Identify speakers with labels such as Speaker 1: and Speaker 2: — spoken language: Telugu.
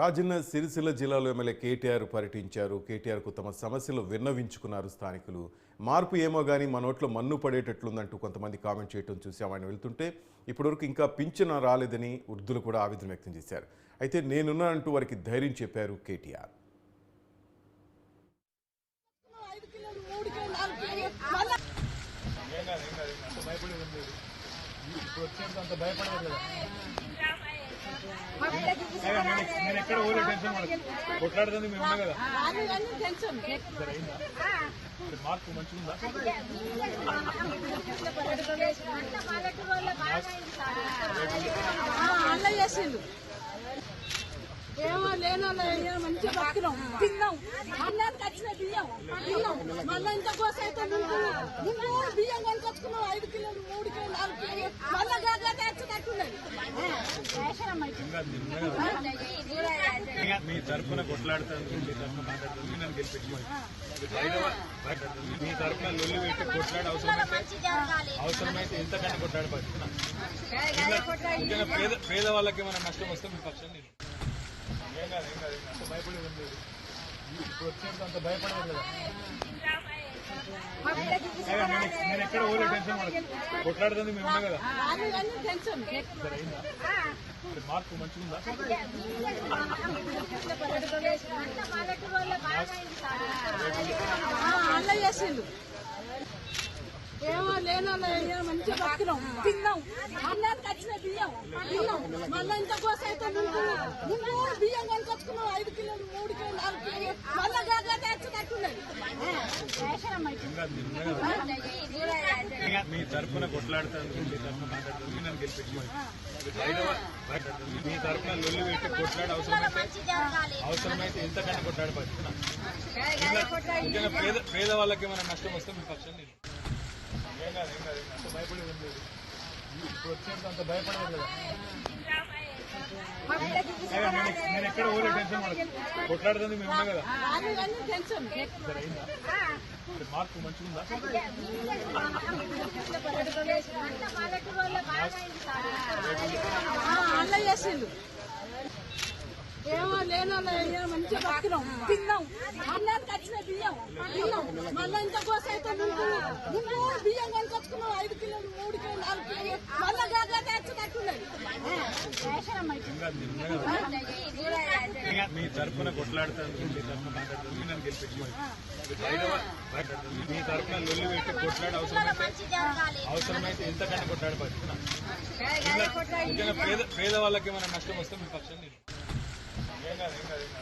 Speaker 1: రాజన్న సిరిసిల్ల జిల్లాలో ఎమ్మెల్యే కేటీఆర్ పర్యటించారు. కేటీఆర్కు తమ సమస్యలు విన్నవించుకున్నారు స్థానికులు. మార్పు ఏమో కానీ మనోట్లో మన్ను పడేటట్లుందంటూ కొంతమంది కామెంట్ చేయడం చూసి. ఆయన వెళ్తుంటే ఇప్పటివరకు ఇంకా పింఛన రాలేదని వృద్ధులు కూడా ఆవేదన వ్యక్తం చేశారు. అయితే నేనున్నానంటూ వారికి ధైర్యం చెప్పారు కేటీఆర్.
Speaker 2: భయపడేది కిలోలు మూడు కిలోలు నాలుగు కిలోలు మళ్ళా
Speaker 3: నేను ఎక్కడ టెన్షన్ కొట్లాడుతుంది మేము కదా మార్పు మంచిగుందా
Speaker 2: ఆ, చేసిండు ఏమో లేనో మంచిగా బతికినాం తిన్నాం అన్నానికి వచ్చిన బియ్యం తిన్నాం మళ్ళీ ఇంత కోసం అయితే నువ్వు నువ్వు బియ్యం కొనుకొచ్చుకున్నావు ఐదు కిలోలు మూడు కిలోలు నాలుగు కిలోలు మళ్ళీ గాగా తెచ్చుకట్టున్నది
Speaker 3: ఇంకా నేను ఉన్నా కదా. ఇంకా మీ తరఫున కొట్లాడుతాను మీ తరఫున మాట్లాడుతుంది నన్ను గెలిపించమని. మీ తరఫున లొల్లి పెట్టి కొట్లాడే అవసరమైతే అవసరమైతే ఎంతకన్నా కొట్లాడే పడుతున్నా పేద పేద వాళ్ళకి ఏమైనా నష్టం వస్తే మీ పక్షం నేను ఏం కాదు ఏం కాదు అంత భయపడేది ఇప్పుడు వచ్చేంత అంత భయపడలేదు కదా నేను ఎక్కడ పోలే టెన్షన్ పడకు. కొట్లాడుతుంది మేము కదా మార్పు మంచిగుందా
Speaker 2: ఆ, చేసిండు ఏమో లేనో లేనో మంచిగా బతికినాం తిన్నాం అన్నానికి వచ్చిన బియ్యం తిన్నాం మళ్ళీ ఇంత కోసం అయితే నువ్వు బియ్యం కొనుకొచ్చుకున్నావు ఐదు కిలోలు మూడు కిలోలు నాలుగు కిలోలు మళ్ళీ కాక తెచ్చుకట్టున్నది
Speaker 3: ఇంకా నేను ఉన్నా కదా. ఇంకా మీ తరఫున కొట్లాడుతాను మీ తరఫున మాట్లాడుతుంది నన్ను గెలిపించమని. మీ తరఫున లొల్లి పెట్టి కొట్లాడే అవసరమైతే అవసరమైతే ఎంతకన్నా కొట్లాడే పడుతున్నా పేద పేద వాళ్ళకి ఏమైనా నష్టం వస్తే మీ పక్షం నేను ఏం కాదు ఏం కాదు అంత భయపడేది ఏం ఇప్పుడు వచ్చేంత అంత భయపడలేదు కదా నేను ఎక్కడ ఊరే టెన్షన్ పడకు. కొట్లాడుతుంది మేము ఉన్నా కదా సరే మార్పు మంచిగుందా
Speaker 2: ఆ, చేసిండు ఏమో లేనో మంచిగా బతికినాం తిన్నాం అన్నానికి వచ్చిన బియ్యం తిన్నాం మళ్ళీ ఇంత కోసం అయితే నువ్వు నువ్వు బియ్యం కొనుకొచ్చుకున్నావు ఐదు కిలోలు మూడు కిలో నాలుగు కిలో మళ్ళీ గాగా తెచ్చుకట్టున్నది
Speaker 3: ఇంకా నేను ఉన్నా కదా. ఇంకా మీ తరఫున కొట్లాడుతాను మీ తరఫున మాట్లాడుతుంది నన్ను. మీ తరఫున లొల్లి పెట్టి కొట్లాడే అవసరమైతే అవసరమైతే ఎంతకన్నా కొట్లాడే పడుతున్నా ముఖ్యంగా పేద పేద వాళ్ళకి ఏమైనా నష్టం వస్తే మీ పక్షం ఏం కాదు ఏం కాదు.